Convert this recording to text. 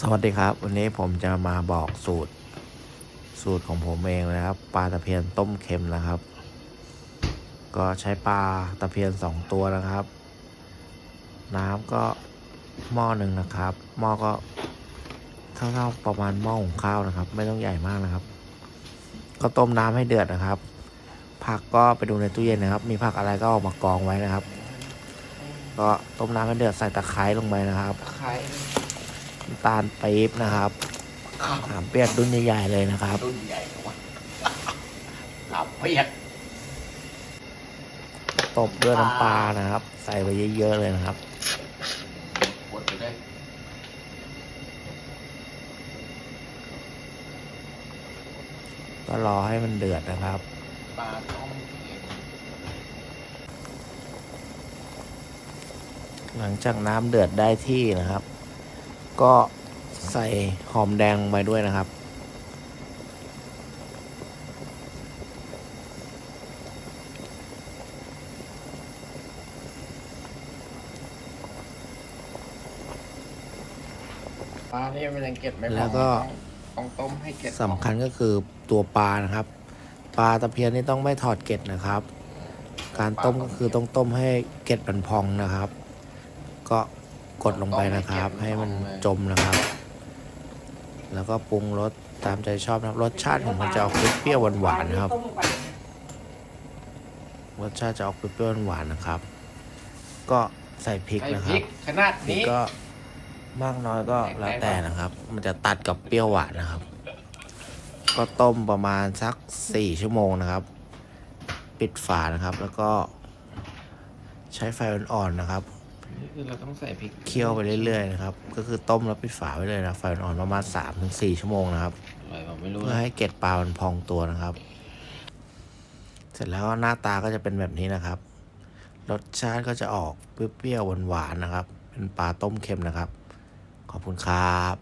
สวัสดีครับ วันนี้ผมจะมาบอกสูตร สูตรของผมเองนะครับปลาตะเพียนต้มเค็มนะครับ ก็ใช้ปลาตะเพียนสองตัวนะครับ น้ำก็หม้อหนึ่งนะครับ หม้อก็เท่าๆประมาณหม้อหุงข้าวนะครับ ไม่ต้องใหญ่มากนะครับ ก็ต้มน้ำให้เดือดนะครับ ผักก็ไปดูในตู้เย็นนะครับ มีผักอะไรก็เออกมากองไว้นะครับ ก็ต้มน้ำให้เดือดใส่ตะไคร้ลงไปนะครับตะไคร้ น้ำตาลปี๊บนะครับอ้าวขามเปียกรุ่นใหญ่ๆเลยนะครับรุ่นใหญ่กว่าขับเปียกตบด้วยน้ำปลานะครับ ใส่ไปเยอะๆเลยนะครับปวดไปเลยก็รอให้มันเดือดนะครับปลาต้มเค็มหลังจากน้ำเดือดได้ที่นะครับ ก็ใส่หอมแดงลงไปด้วยนะครับ ปลานี่มันยังเก็บไม่พอแล้วก็ต้องต้องต้มให้เก็บสำคัญก็คือตัวปลานะครับ ปลาตะเพียนนี่ต้องไม่ถอดเกล็ดนะครับ การต้มก็คือต้องต้มให้เกล็ดมันพองนะครับ ก็ กดลงไปนะครับ ให้มันจมนะครับ แล้วก็ปรุงรสตามใจชอบนะครับรสชาติของมันจะออกเปรี้ยวๆหวานๆนะครับ รสชาติจะออกเปรี้ยวๆหวานๆนะครับ ก็ใส่พริกไอ้นะคพรัริบกขนาดพริกนี้ก็มากน้อยก็แล้วแต่นะครับ มันจะตัดกับเปรี้ยวหวานนะครับ ก็ต้มประมาณสักสี่ชั่วโมงนะครับ ปิดฝานะครับ แล้วก็ใช้ไฟอ่อนๆนะครับนี่ คือเราต้องใส่พริกเคี่ยวไปเรื่อยๆนะครับ ก็คือต้มแล้วปิดฝาไว้เลยนะไฟอ่อนๆประมาณสามถึงสี่ชั่วโมงนะครับอะไรผมไม่รู้เพื่อให้เกล็ดปลามันพองตัวนะครับ เสร็จแล้วหน้าตาก็จะเป็นแบบนี้นะครับ รสชาติก็จะออกเปรี้ยวๆหวานๆนะครับ เป็นปลาต้มเค็มนะครับ ขอบคุณครับ